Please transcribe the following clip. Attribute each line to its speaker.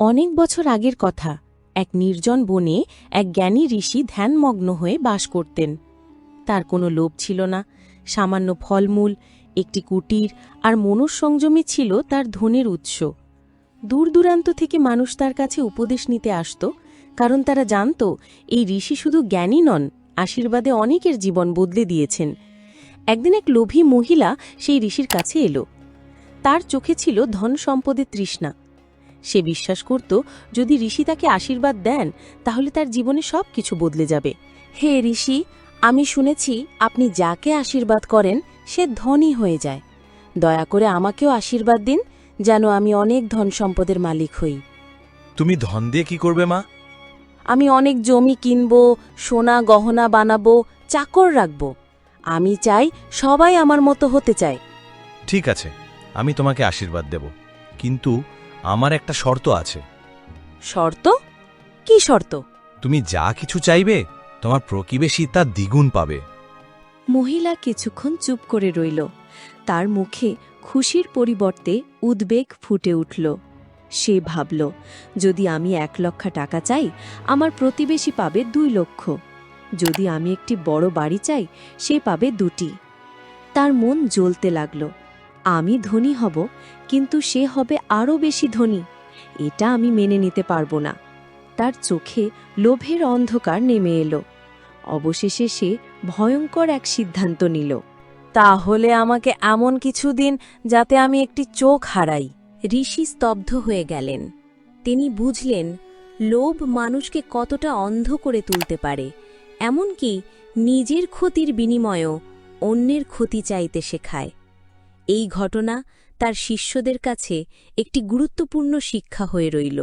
Speaker 1: অনেক বছর আগের কথা, এক নির্জন বনে এক জ্ঞানী ঋষি ধ্যানমগ্ন হয়ে বাস করতেন। তার কোনো লোভ ছিল না, সামান্য ফলমূল, একটি কুটির আর মনঃসংযমী ছিল তার ধনের উৎস। দূর দূরান্ত থেকে মানুষ তার কাছে উপদেশ নিতে আসত, কারণ তারা জানত, এই ঋষি শুধু জ্ঞানী নন, আশীর্বাদে অনেকের জীবন বদলে দিয়েছেন। একদিন এক লোভী মহিলা সেই ঋষির কাছে এলো। তার চোখে ছিল ধন সম্পদের তৃষ্ণা। সে বিশ্বাস করত যদি ঋষি তাকে আশীর্বাদ দেন তাহলে তার জীবনে সব কিছু বদলে যাবে। হে ঋষি আমি শুনেছি আপনি যাকে আশীর্বাদ করেন সে ধনী হয়ে যায়। দয়া করে আমাকেও আশীর্বাদ দিন যেন আমি অনেক ধন সম্পদের মালিক হই।
Speaker 2: তুমি ধন দিয়ে কি করবে মা?
Speaker 1: আমি অনেক জমি কিনব সোনা গহনা বানাবো চাকর রাখব। আমি চাই সবাই আমার মতো হতে চায়।
Speaker 2: ঠিক আছে আমি তোমাকে আশীর্বাদ দেব। কিন্তু আমার একটা শর্ত আছে।
Speaker 1: শর্ত? কি শর্ত?
Speaker 2: তুমি যা কিছু চাইবে তোমার প্রতিবেশী তা দ্বিগুণ পাবে।
Speaker 3: মহিলা কিছুক্ষণ চুপ করে রইল। তার মুখে খুশির পরিবর্তে উদ্বেগ ফুটে উঠল। সে ভাবল যদি আমি এক লক্ষ টাকা চাই আমার প্রতিবেশী পাবে দুই লক্ষ। যদি আমি একটি বড় বাড়ি চাই সে পাবে দুটি। তার মন জ্বলতে লাগল। আমি ধনী হব, কিন্তু সে হবে আরও বেশি ধনী। এটা আমি মেনে নিতে পারব না। তার চোখে লোভের অন্ধকার নেমে এলো। অবশেষে সে ভয়ঙ্কর এক সিদ্ধান্ত নিল।
Speaker 1: তাহলে আমাকে এমন কিছু দিন যাতে আমি একটি চোখ হারাই।
Speaker 3: ঋষি স্তব্ধ হয়ে গেলেন। তিনি বুঝলেন, লোভ মানুষকে কতটা অন্ধ করে তুলতে পারে। এমনকি নিজের ক্ষতির বিনিময়েও অন্যের ক্ষতি চাইতে শেখায়। এই ঘটনা তার শিষ্যদের কাছে একটি গুরুত্বপূর্ণ শিক্ষা হয়ে রইল।